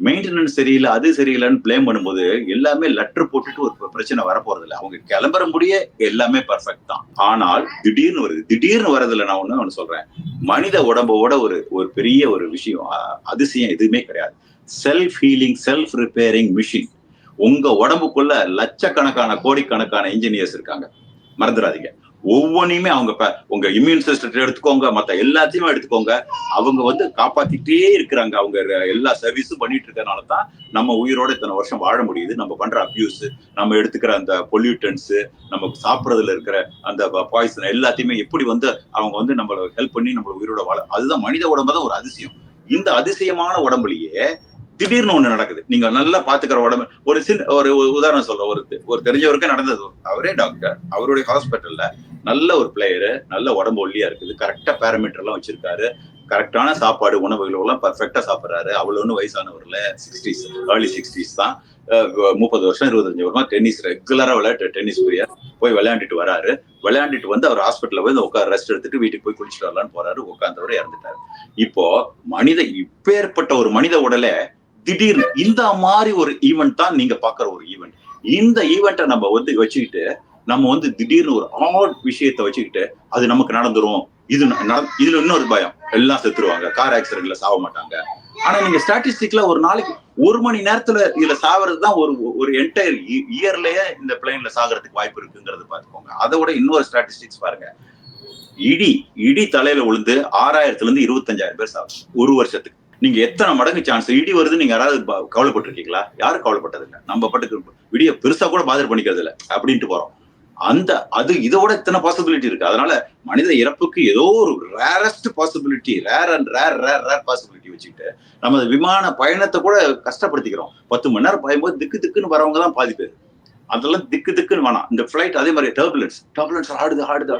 மெயின்டெனன்ஸ் சரியில்லை அது சரியில்லைன்னு பிளேம் பண்ணும்போது எல்லாமே லெட்டர் போட்டுட்டு ஒரு பிரச்சனை வரப்போறது இல்லை அவங்க கிளம்புற முடிய எல்லாமே பர்ஃபெக்ட் தான். ஆனால் திடீர்னு வருது. திடீர்னு வரதுல நான் ஒண்ணு ஒண்ணு சொல்றேன். மனித உடம்போட ஒரு ஒரு பெரிய ஒரு விஷயம் அதிசயம் எதுவுமே கிடையாது. Self healing self repairing machine உங்க உடம்புக்குள்ள லட்சக்கணக்கான கோடிக்கணக்கான இன்ஜினியர்ஸ் இருக்காங்க. மறந்துடாதீங்க. ஒவ்வொன்றையுமே அவங்க ப- உங்க இம்யூன் சிஸ்டத்தை எடுத்துக்கோங்க மற்ற எல்லாத்தையுமே எடுத்துக்கோங்க. அவங்க வந்து காப்பாத்திட்டே இருக்கிறாங்க. அவங்க எல்லா சர்வீஸும் பண்ணிட்டு இருக்கறனால தான் நம்ம உயிரோட இத்தனை வருஷம் வாழ முடியுது. நம்ம பண்ற அபியூஸ் நம்ம எடுத்துக்கிற அந்த பொல்யூட்டன்ஸ் நம்ம சாப்பிட்றதுல இருக்கிற அந்த பாய்சன் எல்லாத்தையுமே எப்படி வந்து அவங்க வந்து நம்மளை ஹெல்ப் பண்ணி நம்மள உயிரோட வாழ அதுதான் மனித உடம்பு தான் ஒரு அதிசயம். இந்த அதிசயமான உடம்புலயே திடீர்னு ஒண்ணு நடக்குது. நீங்க நல்லா பாத்துக்கிற உடம்பு ஒரு சின்ன ஒரு உதாரணம் சொல்ற ஒரு ஒரு தெரிஞ்சவருக்கே நடந்தது. அவரே டாக்டர் அவருடைய ஹாஸ்பிட்டல்ல நல்ல ஒரு பிளேயரு நல்ல உடம்பு ஒல்லியா இருக்குது. கரெக்டா பேராமீட்டர் எல்லாம் வச்சிருக்காரு. கரெக்டான சாப்பாடு உணவுகள் எல்லாம் பர்ஃபெக்டா சாப்பிடுறாரு. அவ்வளவு ஒன்றும் வயசானவர்ல சிக்ஸ்டீஸ் ஏர்லி சிக்ஸ்டீஸ் தான். முப்பது வருஷம் இருபத்தஞ்சு வருஷமா டென்னிஸ் ரெகுலரா விளையாட்டு டென்னிஸ் பிரியர் போய் விளையாண்டுட்டு வராரு. விளையாண்டுட்டு வந்து அவர் ஹாஸ்பிட்டல்ல போய் உட்கார ரெஸ்ட் எடுத்துட்டு வீட்டுக்கு போய் குளிச்சுட்டு வரலான்னு போறாரு. உட்கார்ந்தவரை இறந்துட்டாரு. இப்போ மனித இப்பேற்பட்ட ஒரு மனித உடலை திடீர்னு இந்த மாதிரி ஒரு ஈவெண்ட் தான் நீங்க பாக்குற ஒரு ஈவெண்ட் இந்த ஈவெண்ட்டை நம்ம வந்து வச்சுக்கிட்டு நம்ம வந்து திடீர்னு ஒரு ஆட் விஷயத்தை வச்சுக்கிட்டு அது நமக்கு நடந்துரும். இது இதுல இன்னொரு பயம். எல்லாம் செத்துருவாங்க. கார் ஆக்சிடென்ட்ல சாக மாட்டாங்க. ஆனா நீங்க ஸ்டாட்டிஸ்டிக்ல ஒரு நாளைக்கு ஒரு மணி நேரத்துல இதுல சாவறது தான் ஒரு ஒரு என்டையர் இயர்லயே இந்த பிளைன்ல சாகிறதுக்கு வாய்ப்பு இருக்குங்கிறது பாத்துக்கோங்க அதை விட இன்னொரு ஸ்டாட்டிஸ்டிக்ஸ் பாருங்க. இடி இடி தலையில விழுந்து ஆறாயிரத்துல இருந்து இருபத்தஞ்சாயிரம் பேர் சாகும் ஒரு வருஷத்துக்கு. நீங்க எத்தனை மடங்கு சான்ஸ் இடி வருது நீங்க யாராவது ப- கவலைப்பட்டிருக்கீங்களா? யாரும் கவலைப்பட்டது இல்லை நம்ம பட்டுக்கு விடிய பெருசா கூட பாதர் பண்ணிக்கிறது இல்லை அப்படின்ட்டு போறோம். அந்த அது இதோட இத்தனை பாசிபிலிட்டி இருக்கு. அதனால மனித இறப்புக்கு ஏதோ ஒரு rarest possibility rare and rare rare rare possibility வச்சுக்கிட்டு நம்ம விமான பயணத்தை கூட கஷ்டப்படுத்திக்கிறோம். பத்து மணி நேரம் பயம்போது திக்கு திக்குன்னு வரவங்க தான் பாதி பேர். அதெல்லாம் திக்கு திக்குன்னு வேணாம். இந்த ஃபிளைட் அதே மாதிரி டர்புலன்ஸ் டர்புலன்ஸ் ஆடுது ஆடுது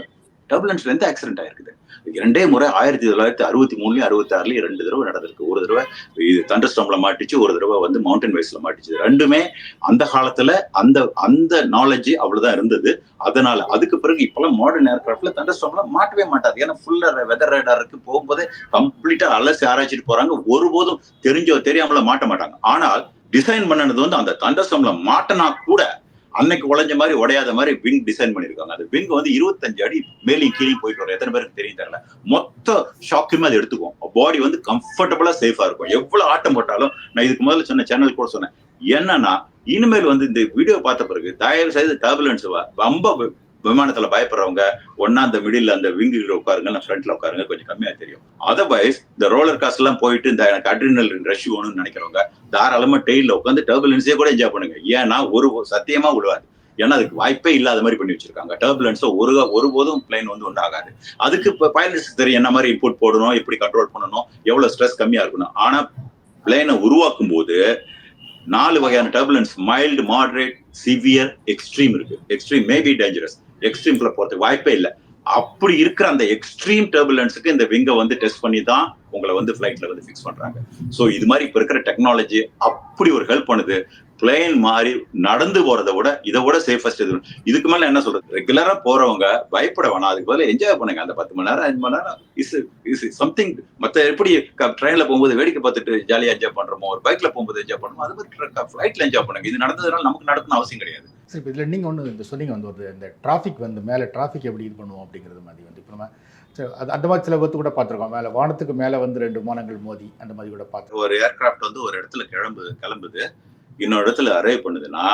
டர்புலன்ஸ்ல எந்த ஆக்சிடென்ட் ஆயிருக்குது? இரண்டே முறை ஆயிரத்தி தொள்ளாயிரத்தி அறுபத்தி மூணுலயும் அறுபத்தி ஆறுலயும் ரெண்டு தடவை நடந்திருக்கு. ஒரு தடவை இது தண்டர் மாட்டிச்சு ஒரு தடவை வந்து மவுண்டன் வைஸ்ல மாட்டிச்சு. ரெண்டுமே அந்த காலத்துல அந்த அந்த நாலேஜ் அவ்வளவுதான் இருந்தது. அதனால அதுக்கு பிறகு இப்பெல்லாம் மாடர்ன் ஏர்கிராஃப்ட்ல தண்டர் மாட்டவே மாட்டாது. ஏன்னா ஃபுல்லா வெதர் ரேடாருக்கு போகும்போதே கம்ப்ளீட்டா அலசி ஆராய்ச்சிட்டு போறாங்க. ஒருபோதும் தெரிஞ்சோ தெரியாமல மாட்ட மாட்டாங்க. ஆனால் டிசைன் பண்ணது வந்து அந்த தண்டர் மாட்டினா கூட அன்னைக்கு உழைஞ்ச மாதிரி உடையாத மாதிரி விங் டிசைன் பண்ணிருக்காங்க அந்த விங் வந்து இருபத்தஞ்சு அடி மேலையும் கீழே போயிட்டு வரும். எத்தனை பேருக்கு தெரியும் தெரியல. மொத்த ஷாக்குமே அது எடுத்துக்கும் பாடி வந்து கம்ஃபர்டபுளா சேஃபா இருக்கும். எவ்வளவு ஆட்டம் போட்டாலும் நான் இதுக்கு முதல்ல சொன்ன சேனல் கூட சொன்னேன். என்னன்னா இனிமேல் வந்து இந்த வீடியோ பார்த்த பிறகு தயவு செய்து டர்புலன்ஸ் ரொம்ப விமானத்துல பயப்படுறவங்க ஒன்னா அந்த மிடில் அந்த விங்குல உட்காருங்க நான் ஃப்ரண்ட்ல உட்காருங்க கொஞ்சம் கம்மியா தெரியும். அதர்வைஸ் இந்த ரோலர் காஸ்ட் எல்லாம் போயிட்டு இந்த எனக்கு அட்ரினல் ரஷ் வேணும்னு நினைக்கிறவங்க தாராளமா டெய்ல உட்காந்து டர்புலன்ஸே கூட என்ஜாய் பண்ணுங்க. ஏன்னா ஒரு சத்தியமா விழுவாது ஏன்னா அதுக்கு வாய்ப்பே இல்லாத மாதிரி பண்ணி வச்சிருக்காங்க. டர்புலன்ஸோ ஒரு ஒருபோதும் பிளைன் வந்து ஒன்றாகாது அதுக்கு இப்போ பைலட்ஸ் தெரியும் என்ன மாதிரி இன்புட் போடணும் எப்படி கண்ட்ரோல் பண்ணணும் எவ்வளவு ஸ்ட்ரெஸ் கம்மியா இருக்கணும் ஆனா பிளைனை உருவாக்கும் போது நாலு வகையான turbulence mild moderate severe extreme இருக்கு. எக்ஸ்ட்ரீம் மேபி டேஞ்சரஸ் எக்ஸ்ட்ரீம்குள்ள போறதுக்கு வாய்ப்பே இல்லை. அப்படி இருக்கிற அந்த எக்ஸ்ட்ரீம் டர்புலன்ஸுக்கு இந்த விங்கை வந்து டெஸ்ட் பண்ணி தான் உங்களை வந்து ஃபிளைட்ல வந்து ஃபிக்ஸ் பண்றாங்க. ஸோ இது மாதிரி இப்போ இருக்கிற டெக்னாலஜி அப்படி ஒரு ஹெல்ப் பண்ணுது. பிளேன் மாதிரி நடந்து போறதை விட இதை விட சேஃபஸ்ட் இது. இதுக்கு மேல என்ன சொல்றது? ரெகுலரா போறவங்க பயப்பட வேணாம். அதுக்கு பதிலா என்ஜாய் பண்ணுங்க. அந்த பத்து மணி நேரம் அஞ்சு மணி நேரம் இஸ் இஸ் சம்திங் மத்த எப்படி ட்ரெயின்ல போகும்போது வேடிக்கை பார்த்துட்டு ஜாலியா என்ஜாய் பண்றோமோ ஒரு பைக்ல போகும்போது என்ஜாய் பண்ணுமோ அது மாதிரி ஃபிளைட்ல என்ஜாய் பண்ணுங்க. இது நடந்ததுனால நமக்கு நடக்கணும் அவசியம் கிடையாது. சரி இப்போ இதில் நீங்கள் ஒன்று இந்த சொன்னீங்க வந்து ஒரு இந்த டிராஃபிக் வந்து மேலே டிராஃபிக் எப்படி இது பண்ணுவோம் அப்படிங்கிறது மாதிரி வந்து இப்போ நம்ம அது அந்த மாதிரி சில பத்து கூட பார்த்துருக்கோம். மேலே வானத்துக்கு மேலே வந்து ரெண்டு விமானங்கள் மோதி அந்த மாதிரி கூட பார்த்துருக்கோம். ஒரு ஏர்கிராஃப்ட் வந்து ஒரு இடத்துல கிளம்பு கிளம்புது. இன்னொரு இடத்துல அரே பண்ணுதுன்னா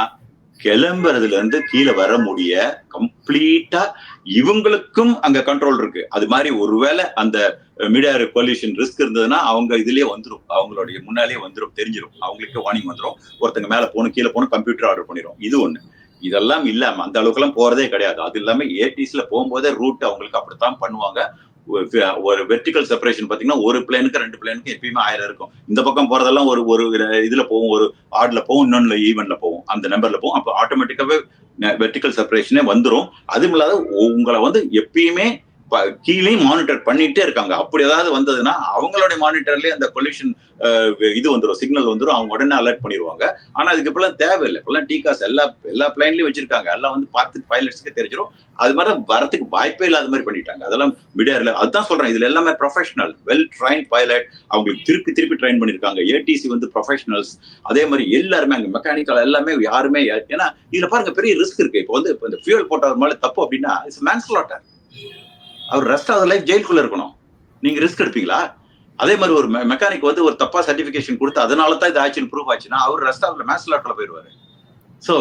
கிளம்புறதுல இருந்து கீழே வர முடிய கம்ப்ளீட்டா இவங்களுக்கும் அங்க கண்ட்ரோல் இருக்கு. அது மாதிரி ஒருவேளை அந்த மீடியா பொல்யூஷன் ரிஸ்க் இருந்ததுன்னா அவங்க இதுலயே வந்துடும் அவங்களுடைய முன்னாலேயே வந்துடும் தெரிஞ்சிடும் அவங்களுக்கே வார்னிங் வந்துடும் ஒருத்தங்க மேல போகணும் கீழே போகணும் கம்ப்யூட்டர் ஆர்டர் பண்ணிடும் இது ஒண்ணு. இதெல்லாம் இல்லாம அந்த அளவுக்கு எல்லாம் போறதே கிடையாது. அது இல்லாம ஏடிஸ்ல போகும்போதே ரூட் அவங்களுக்கு அப்படித்தான் பண்ணுவாங்க. Uh, ஒரு- வெர்டிக்கல் வெர்டிகல் செப்பரேஷன் பார்த்தீங்கன்னா ஒரு பிளேனுக்கு ரெண்டு பிளேனுக்கு எப்பயுமே ஆயிரம் இருக்கும். இந்த பக்கம் போறதெல்லாம் ஒரு ஒரு இதுல போகும் ஒரு ஆட்ல போகும் இன்னொன்னு ஈவென்ட்ல போகும். அந்த நம்பர்ல போகும். அப்போ ஆட்டோமேட்டிக்காவே வெர்டிக்கல் செப்பரேஷனே வந்துடும் அதுவும் இல்லாத உங்களை வந்து எப்பயுமே கீழே கீழேயும் மானிட்டர் பண்ணிட்டே இருக்காங்க. அப்படி ஏதாவது வந்ததுன்னா அவங்களுடைய மானிட்டர்லயே அந்த பொல்யூஷன் இது வந்துடும் சிக்னல் வந்துடும் அவங்க உடனே அலர்ட் பண்ணிடுவாங்க ஆனா அதுக்கு இப்பெல்லாம் தேவையில்லை. இப்பெல்லாம் டீகாஸ் எல்லா எல்லா பிளைன்லயும் வச்சிருக்காங்க. எல்லாம் வந்து பார்த்து பைலட்ஸ்க்கு தெரிஞ்சிடும் அது மாதிரி வரத்துக்கு வாய்ப்பே இல்லாத மாதிரி பண்ணிட்டாங்க. அதெல்லாம் மீடியால அதுதான் சொல்றேன். இதுல எல்லாமே ப்ரொஃபஷனல் வெல் ட்ரைன் பைலட் அவங்களுக்கு திருப்பி திருப்பி ட்ரைன் பண்ணிருக்காங்க. ஏடிசி வந்து ப்ரொஃபஷனல்ஸ் அதே மாதிரி எல்லாருமே அங்க மெக்கானிக்கல் எல்லாமே யாருமே ஏன்னா இதுல பாருங்க பெரிய ரிஸ்க் இருக்கு. இப்போ வந்து இப்போ இந்த ஃபியூல் போட்டது மாதிரி தப்பு அப்படின்னா இட்ஸ் மேன்ஸ்லாட்டர் அவர் ரெஸ்ட் ஆஃப் லைஃப் ஜெயிலுக்குள்ள இருக்கணும். நீங்க ரிஸ்க் எடுப்பீங்களா? அதே மாதிரி ஒரு மெக்கானிக் வந்து ஒரு தப்பா சர்டிபிகேஷன் கொடுத்து அதனால தான் இது ஆச்சுன்னு ப்ரூவ் ஆச்சுன்னா அவர் ரெஸ்ட் ஆஃப் மேன்ஸ்லாட்டர்ல போயிடுவாரு. ஸோ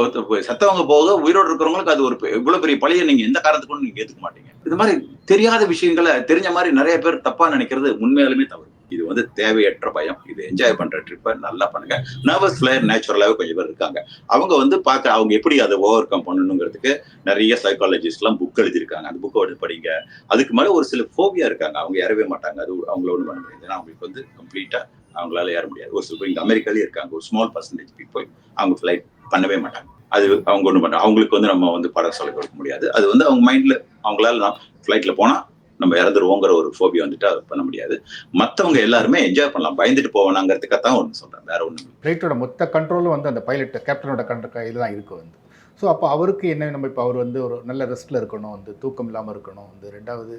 செத்தவங்க போக உயிரோடு இருக்கிறவங்களுக்கு அது ஒரு இவ்வளோ இவ்வளவு பெரிய பழைய நீங்க எந்த காரணத்துக்கும் நீங்க ஏற்றுக்க மாட்டீங்க. இது மாதிரி தெரியாத விஷயங்களை தெரிஞ்ச மாதிரி நிறைய பேர் தப்பா நினைக்கிறது உண்மையாலுமே தவறு. இது வந்து தேவையற்ற பயம். இது என்ஜாய் பண்ற ட்ரிப்பை நல்லா பண்ணுங்க. நர்வஸ் ஃபிளேயர் நேச்சுரலாவே கொஞ்சம் பேர் இருக்காங்க. அவங்க வந்து பார்க்க அவங்க எப்படி அதை ஓவர் கம் பண்ணணுங்கிறதுக்கு நிறைய சைக்காலஜிஸ்ட் எல்லாம் புக் எழுதியிருக்காங்க. அந்த புக்கை எடுத்து படிங்க. அதுக்கு மேலே ஒரு சில ஃபோபியா இருக்காங்க. அவங்க ஏறவே மாட்டாங்க. அது அவங்கள ஒன்றும் பண்ண முடியாது. ஏன்னா அவங்களுக்கு வந்து கம்ப்ளீட்டா அவங்களால ஏற முடியாது. ஒரு சில இங்க அமெரிக்காலே இருக்காங்க. ஒரு ஸ்மால் பர்சன்டேஜ் பீப்புள் அவங்க ஃபிளைட் பண்ணவே மாட்டாங்க. அது அவங்க ஒன்றும் பண்ண அவங்களுக்கு வந்து நம்ம வந்து படம் சொல்லிக் கொடுக்க முடியாது. அது வந்து அவங்க மைண்ட்ல அவங்களால நான் ஃப்ளைட்டில் போனா நம்ம இறந்துருவோங்கிற ஒரு ஃபோபியா வந்துட்டு அதை பண்ண முடியாது. மற்றவங்க எல்லாருமே என்ஜாய் பண்ணலாம். பயந்துட்டு போவானாங்கிறதுக்காக ஒன்று சொல்கிறேன் வேற ஒன்று ஃப்ளைட்டோட மொத்த கண்ட்ரோலும் வந்து அந்த பைலட் கேப்டனோட கண்ட்ர கையில் தான் இருக்கு வந்து. ஸோ அப்போ அவருக்கு என்ன நம்ம இப்போ அவர் வந்து ஒரு நல்ல ரெஸ்ட்டில் இருக்கணும் வந்து தூக்கம் இல்லாமல் இருக்கணும் வந்து ரெண்டாவது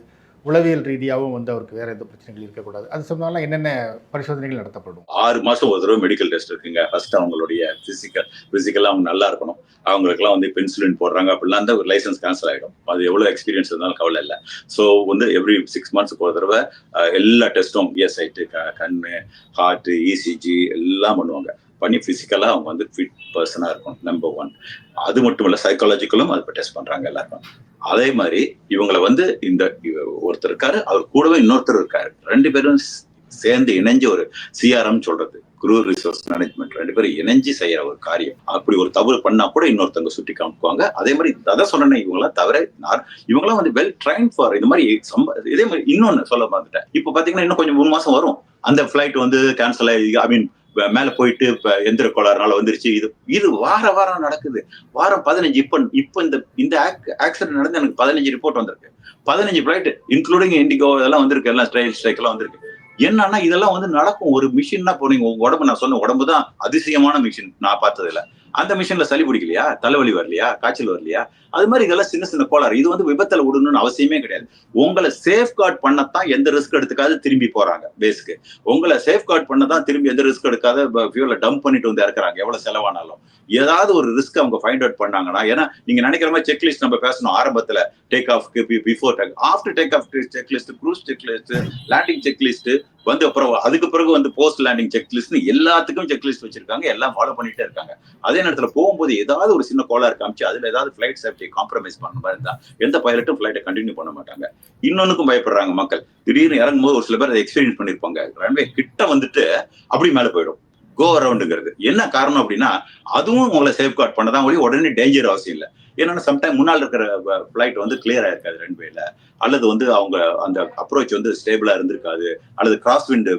உளவியல் ரீதியாகவும் வந்து அவருக்கு வேறு எந்த பிரச்சனைகள் இருக்கக்கூடாது. அது சொன்னாலும் என்னென்ன பரிசோதனைகள் நடத்தப்படும்? ஆறு மாசம் ஒரு தடவை மெடிக்கல் டெஸ்ட் இருக்குங்க. ஃபர்ஸ்ட் அவங்களுடைய பிசிக்கல் பிசிக்கலா அவங்க நல்லா இருக்கணும். அவங்களுக்குலாம் வந்து பென்சிலின் போடுறாங்க அப்படிலாம் அந்த லைசன்ஸ் கேன்சல் ஆகிடும் அது எவ்வளவு எக்ஸ்பீரியன்ஸ் இருந்தாலும் கவலை இல்லை. ஸோ வந்து எவ்ரி சிக்ஸ் மந்த்ஸ்க்கு ஒரு தடவை எல்லா டெஸ்ட்டும் இஎஸ்ஐட்டு கண்ணு ஹார்ட் இசிஜி எல்லாம் பண்ணுவாங்க. பண்ணி பிசிக்கலா அவங்க வந்து ஃபிட் பர்சனா இருக்கும் நம்பர் ஒன் அது மட்டும் இல்ல சைக்காலஜிக்கலும் அது டெஸ்ட் பண்றாங்க எல்லாருக்கும். அதே மாதிரி இவங்களை வந்து இந்த இவ- ஒருத்தர் இருக்காரு அவர் கூடவே இன்னொருத்தர் இருக்காரு. ரெண்டு பேரும் சேர்ந்து இணைஞ்சு ஒரு சிஆர்எம் சொல்றது. குரூ ரிசோர்ஸ் மேனேஜ்மெண்ட் ரெண்டு பேரும் இணைஞ்சு செய்யற ஒரு காரியம். அப்படி ஒரு தவறு பண்ணா கூட இன்னொருத்தவங்க சுட்டி காமிக்குவாங்க அதே மாதிரி ததை சொன்னேன் இவங்களாம் தவிர நான் இவங்களாம் வந்து வெல் ட்ரைன் ஃபார் இது மாதிரி சம்ப இதே மாதிரி இன்னொன்னு சொல்ல பார்த்துட்டேன் இப்போ பாத்தீங்கன்னா இன்னும் கொஞ்சம் மூணு மாசம் வரும். அந்த ஃபிளைட் வந்து கேன்சல் ஆகி ஐ மீன் மேல போயிட்டு இப்ப எந்திர கோளாறுனால வந்துருச்சு. இது இது வார வாரம் நடக்குது. வாரம் பதினஞ்சு. இப்ப இப்ப இந்த இந்த ஆக்சிடென்ட் நடந்து எனக்கு பதினஞ்சு ரிப்போர்ட் வந்திருக்கு. பதினஞ்சு ஃபிளைட் இன்க்ளூடிங் இண்டிகோ இதெல்லாம் வந்திருக்கு. எல்லாம் ஸ்ட்ரைல் ஸ்ட்ரைக் எல்லாம் வந்திருக்கு. என்னன்னா இதெல்லாம் வந்து நடக்கும். ஒரு மிஷின்னா போனீங்க. உங்க உடம்பு நான் சொன்ன உடம்பு தான் அதிசயமான மிஷின் நான் பார்த்ததுல அந்த மிஷின்ல சளி பிடிக்கலையா? தலைவலி வரலையா? காய்ச்சல் வரலையா? அது மாதிரி இதெல்லாம் சின்ன சின்ன கோளாறு. இது வந்து விபத்துல விடணும்னு அவசியமே கிடையாது. உங்களை சேஃப்கார்ட் பண்ணத்தான் எந்த ரிஸ்க் எடுத்துக்காது திரும்பி போறாங்க பேஸ்க்கு உங்களை சேஃப்கார்ட் பண்ணதான் திரும்பி எந்த ரிஸ்க் எடுக்காத ஃபியூல டம்ப் பண்ணிட்டு வந்து இறக்குறாங்க எவ்வளவு செலவானாலும். ஏதாவது ஒரு ரிஸ்க் அவங்க ஃபைண்ட் அவுட் பண்ணாங்கன்னா ஏன்னா நீங்க நினைக்கிற மாதிரி செக்லிஸ்ட் நம்ம பேசணும் ஆரம்பத்துல. Take off before take after take off checklist cruise checklist landing checklist வந்து அப்புறம் அதுக்கு பிறகு வந்து போஸ்ட் லேண்டிங் செக்லிஸ்ட் எல்லாத்துக்கும் செக்லிஸ்ட் வச்சிருக்காங்க. எல்லாம் ஃபாலோ பண்ணிட்டே இருக்காங்க. அதே நேரத்தில் போகும்போது ஏதாவது ஒரு சின்ன கோளாறு காமிச்சு அதுல ஏதாவது ஃபிளைட் சேஃப்டியை காம்ப்ரமைஸ் பண்ண மாதிரி இருந்தா எந்த பைலட்டும் ஃபிளைட்டை கண்டினியூ பண்ண மாட்டாங்க. இன்னொன்னுக்கும் பயப்படுறாங்க மக்கள். திடீர்னு இறங்கும் போது ஒரு சில பேர் அதை எக்ஸ்பீரியன்ஸ் பண்ணிருப்பாங்க. ரன்வே கிட்ட வந்துட்டு அப்படி மேல போயிடும். கோ அரவுண்டுங்கிறது என்ன காரணம் அப்படின்னா அதுவும் உங்களை சேஃப்கார்ட் பண்ணதான் ஒழி உடனே டேஞ்சர் அவசியம் இல்லை. ஏன்னா சம்டைம் முன்னால் இருக்கிற ஃபிளைட் வந்து கிளியரா இருக்காது ரன்வேல அல்லது வந்து அவங்க அந்த அப்ரோச் வந்து ஸ்டேபிளா இருந்திருக்காது. அல்லது கிராஸ் விண்டு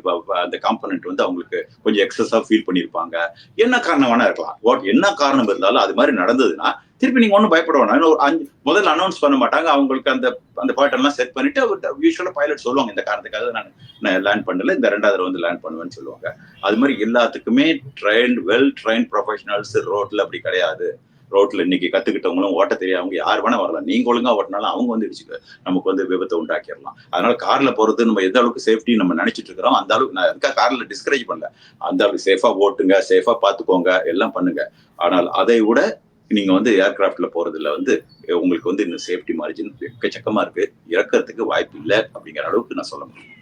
அந்த காம்பனன்ட் வந்து அவங்களுக்கு கொஞ்சம் எக்ஸஸா ஃபீல் பண்ணியிருப்பாங்க என்ன காரணம் வேணா இருக்கலாம். வாட் என்ன காரணம் இருந்தாலும் அது மாதிரி நடந்ததுன்னா திருப்பி நீங்க ஒன்றும் பயப்பட வேணாம். ஒரு அஞ்சு முதல்ல அனௌன்ஸ் பண்ண மாட்டாங்க. அவங்களுக்கு அந்த அந்த பாயிண்ட் எல்லாம் செட் பண்ணிட்டு யூஸ்வலா பைலட் சொல்லுவாங்க. இந்த காரணத்துக்காக நான் நான் லேண்ட் பண்ணல. இந்த ரெண்டாவது வந்து லேண்ட் பண்ணுவேன்னு சொல்லுவாங்க. அது மாதிரி எல்லாத்துக்குமே ட்ரெயின் வெல் ட்ரெயின் ப்ரொஃபஷனல்ஸ் ரோட்ல அப்படி கிடையாது. ரோட்ல இன்னைக்கு கத்துக்கிட்டவங்களும் ஓட்ட தெரியாதவங்க யார் வேணா வரலாம். நீங்க ஒழுங்கா ஓட்டினாலும் அவங்க வந்து இடிச்சுக்க நமக்கு வந்து விபத்தை உண்டாக்கிடலாம். அதனால கார்ல போறது நம்ம எந்த அளவுக்கு சேஃப்டி நம்ம நினைச்சிட்டு இருக்கிறோம் அந்த அளவுக்கு நான் இருக்கா கார்ல டிஸ்கரேஜ் பண்ணல. அந்த அளவுக்கு சேஃபா ஓட்டுங்க சேஃபா பாத்துக்கோங்க எல்லாம் பண்ணுங்க. ஆனால் அதை விட நீங்க வந்து ஏர்கிராஃப்ட்ல போறதுல வந்து உங்களுக்கு வந்து இன்னும் சேஃப்டி மார்ஜின் எக்கச்சக்கமா இருக்கு. இறக்கிறதுக்கு வாய்ப்பு இல்லை அப்படிங்கிற அளவுக்கு நான் சொல்ல முடியும்.